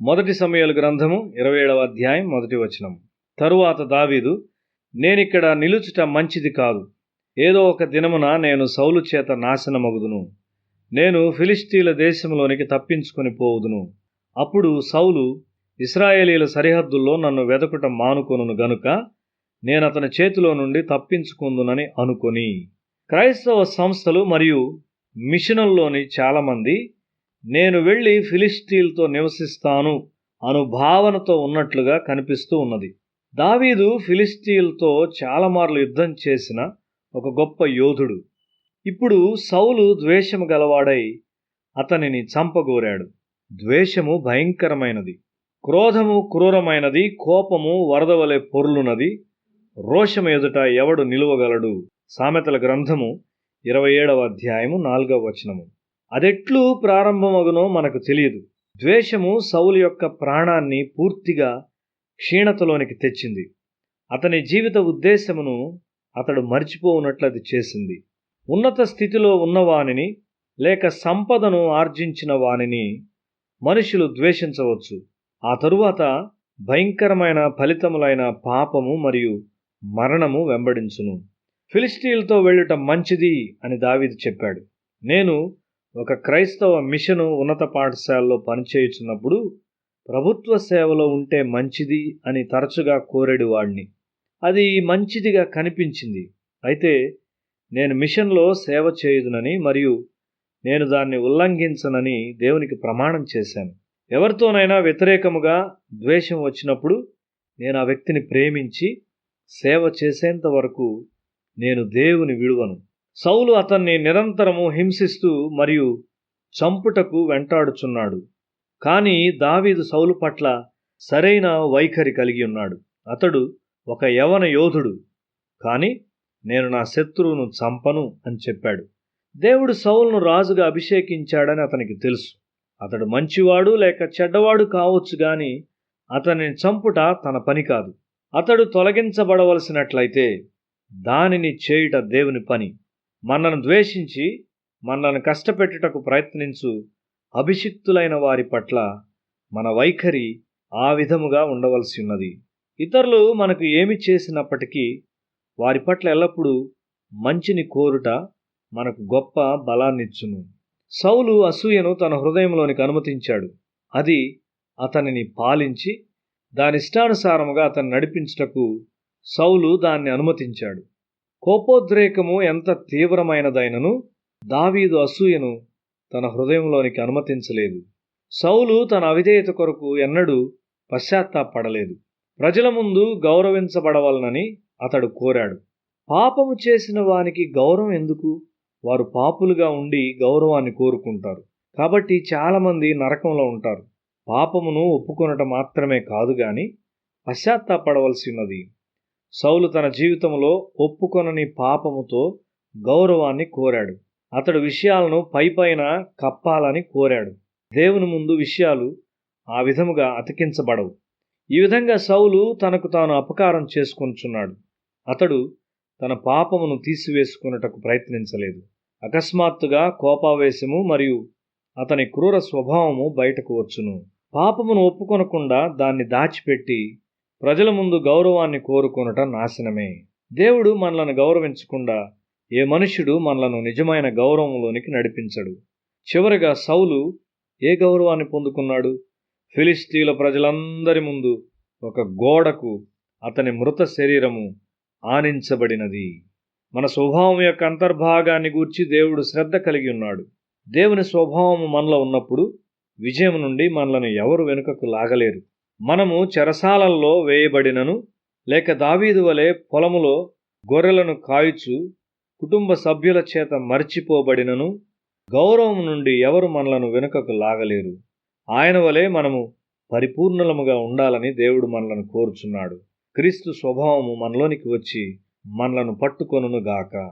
మొదటి సమయాలు గ్రంథము ఇరవై ఏడవ అధ్యాయం మొదటి వచనం. తరువాత దావీదు నేనిక్కడ నిలుచుట మంచిది కాదు. ఏదో ఒక దినమున నేను సౌలు చేత నాశనమగుదును. నేను ఫిలిస్తీన్ల దేశంలోనికి తప్పించుకొని పోవుదును. అప్పుడు సౌలు ఇస్రాయేలీల సరిహద్దుల్లో నన్ను వెదకుట మానుకొనును గనుక నేను అతని చేతిలో నుండి తప్పించుకుందునని అనుకొని. క్రైస్తవ సంస్థలు మరియు మిషనుల్లోని చాలామంది నేను వెళ్ళి ఫిలిస్తీన్లతో నివసిస్తాను అను భావనతో ఉన్నట్లుగా కనిపిస్తూ ఉన్నది. దావీదు ఫిలిస్తీన్లతో చాలామార్లు యుద్ధం చేసిన ఒక గొప్ప యోధుడు. ఇప్పుడు సౌలు ద్వేషము గలవాడై అతనిని చంపగోరాడు. ద్వేషము భయంకరమైనది. క్రోధము క్రూరమైనది. కోపము వరదవలె పొర్లునది. రోషము ఎదుట ఎవడు నిలువగలడు? సామెతల గ్రంథము ఇరవై ఏడవ అధ్యాయము నాలుగవ వచనము. అదెట్లు ప్రారంభమగునో మనకు తెలియదు. ద్వేషము సౌలు యొక్క ప్రాణాన్ని పూర్తిగా క్షీణతలోనికి తెచ్చింది. అతని జీవిత ఉద్దేశమును అతడు మర్చిపోవునట్లు అది చేసింది. ఉన్నత స్థితిలో ఉన్నవానిని లేక సంపదను ఆర్జించిన వానిని మనుషులు ద్వేషించవచ్చు. ఆ తరువాత భయంకరమైన ఫలితములైన పాపము మరియు మరణము వెంబడించును. ఫిలిస్టీన్లతో వెళ్ళుట మంచిది అని దావీదు చెప్పాడు. నేను ఒక క్రైస్తవ మిషను ఉన్నత పాఠశాలలో పనిచేయుచున్నప్పుడు ప్రభుత్వ సేవలో ఉంటే మంచిది అని తరచుగా కోరేడు వాడిని అది మంచిదిగా కనిపించింది. అయితే నేను మిషన్లో సేవ చేయుదునని మరియు నేను దాన్ని ఉల్లంఘించనని దేవునికి ప్రమాణం చేశాను. ఎవరితోనైనా వ్యతిరేకముగా ద్వేషం వచ్చినప్పుడు నేను ఆ వ్యక్తిని ప్రేమించి సేవ చేసేంత వరకు నేను దేవుని విడువను. సౌలు అతన్ని నిరంతరము హింసిస్తూ మరియు చంపుటకు వెంటాడుచున్నాడు. కానీ దావీదు సౌలు పట్ల సరైన వైఖరి కలిగి ఉన్నాడు. అతడు ఒక యవన యోధుడు. కానీ నేను నా శత్రువును చంపను అని చెప్పాడు. దేవుడు సౌలును రాజుగా అభిషేకించాడని అతనికి తెలుసు. అతడు మంచివాడు లేక చెడ్డవాడు కావచ్చు గాని అతనిని చంపుట తన పని కాదు. అతడు తొలగించబడవలసినట్లయితే దానిని చేయుట దేవుని పని. మనను ద్వేషించి మనలను కష్టపెట్టుటకు ప్రయత్నించు అభిషిక్తులైన వారి పట్ల మన వైఖరి ఆ విధముగా ఉండవలసి ఉన్నది. ఇతరులు మనకు ఏమి చేసినప్పటికీ వారి పట్ల ఎల్లప్పుడూ మంచిని కోరుట మనకు గొప్ప బలాన్నిచ్చును సౌలు అసూయను తన హృదయంలోనికి అనుమతించాడు. అది అతనిని పాలించి దాని ఇష్టానుసారముగా అతను నడిపించుటకు సౌలు దాన్ని అనుమతించాడు. కోపోద్రేకము ఎంత తీవ్రమైనదైనను దావీదు అసూయను తన హృదయంలోనికి అనుమతించలేదు. సౌలు తన అవిధేయత కొరకు ఎన్నడూ పశ్చాత్తాపడలేదు. ప్రజల ముందు గౌరవించబడవలనని అతడు కోరాడు. పాపము చేసిన వానికి గౌరవం ఎందుకు? వారు పాపులుగా ఉండి గౌరవాన్ని కోరుకుంటారు. కాబట్టి చాలామంది నరకంలో ఉంటారు. పాపమును ఒప్పుకొనటం మాత్రమే కాదు కానీ పశ్చాత్తాపడవలసి ఉన్నది. సౌలు తన జీవితంలో ఒప్పుకొనని పాపముతో గౌరవాన్ని కోరాడు. అతడు విషయాలను పైపైన కప్పాలని కోరాడు. దేవుని ముందు విషయాలు ఆ విధముగా అతికించబడవు. ఈ విధంగా సౌలు తనకు తాను అపకారం చేసుకొనుచున్నాడు. అతడు తన పాపమును తీసివేసుకున్నటకు ప్రయత్నించలేదు. అకస్మాత్తుగా కోపావేశము మరియు అతని క్రూర స్వభావము బయటకు వచ్చును. పాపమును ఒప్పుకొనకుండా దాన్ని దాచిపెట్టి ప్రజల ముందు గౌరవాన్ని కోరుకొనుట నాశనమే. దేవుడు మనలను గౌరవించకుండా ఏ మనుష్యుడు మనలను నిజమైన గౌరవంలోనికి నడిపించడు. చివరిగా సౌలు ఏ గౌరవాన్ని పొందుకున్నాడు? ఫిలిస్తీన్ల ప్రజలందరి ముందు ఒక గోడకు అతని మృత శరీరము ఆనించబడినది. మన స్వభావం యొక్క అంతర్భాగాన్ని గూర్చి దేవుడు శ్రద్ధ కలిగి ఉన్నాడు. దేవుని స్వభావము మనలో ఉన్నప్పుడు విజయం నుండి మనలను ఎవరు వెనుకకు లాగలేరు. మనము చెరసాలల్లో వేయబడినను లేక దావీదు వలె పొలములో గొర్రెలను కాయుచు కుటుంబ సభ్యుల చేత మర్చిపోబడినను గౌరవం నుండి ఎవరు మనలను వెనుకకు లాగలేరు. ఆయన వలె మనము పరిపూర్ణలముగా ఉండాలని దేవుడు మనలను కోరుచున్నాడు. క్రీస్తు స్వభావము మనలోనికి వచ్చి మనలను పట్టుకొనుగాక